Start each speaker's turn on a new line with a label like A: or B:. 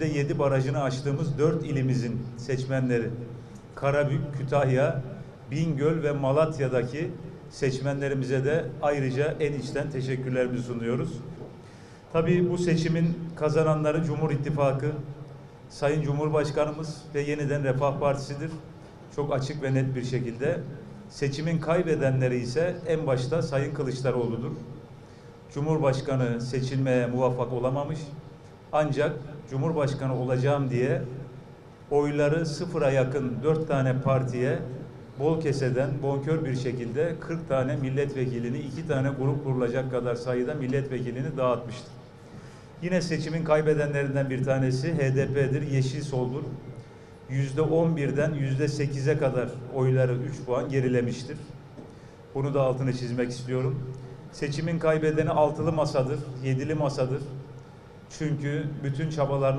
A: yüzde yedi barajını açtığımız dört ilimizin seçmenleri Karabük, Kütahya, Bingöl ve Malatya'daki seçmenlerimize de ayrıca en içten teşekkürlerimizi sunuyoruz. Tabii bu seçimin kazananları Cumhur İttifakı, Sayın Cumhurbaşkanımız ve yeniden Refah Partisi'dir. Çok açık ve net bir şekilde. Seçimin kaybedenleri ise en başta Sayın Kılıçdaroğlu'dur. Cumhurbaşkanı seçilmeye muvaffak olamamış. Ancak Cumhurbaşkanı olacağım diye oyları sıfıra yakın dört tane partiye bol keseden bonkör bir şekilde 40 tane milletvekilini, iki tane grup kurulacak kadar sayıda milletvekilini dağıtmıştır. Yine seçimin kaybedenlerinden bir tanesi HDP'dir, Yeşil Sol'dur. Yüzde 11'den yüzde 8'e kadar oyları 3 puan gerilemiştir. Bunu da altını çizmek istiyorum. Seçimin kaybedeni altılı masadır, yedili masadır. Çünkü bütün çabalarına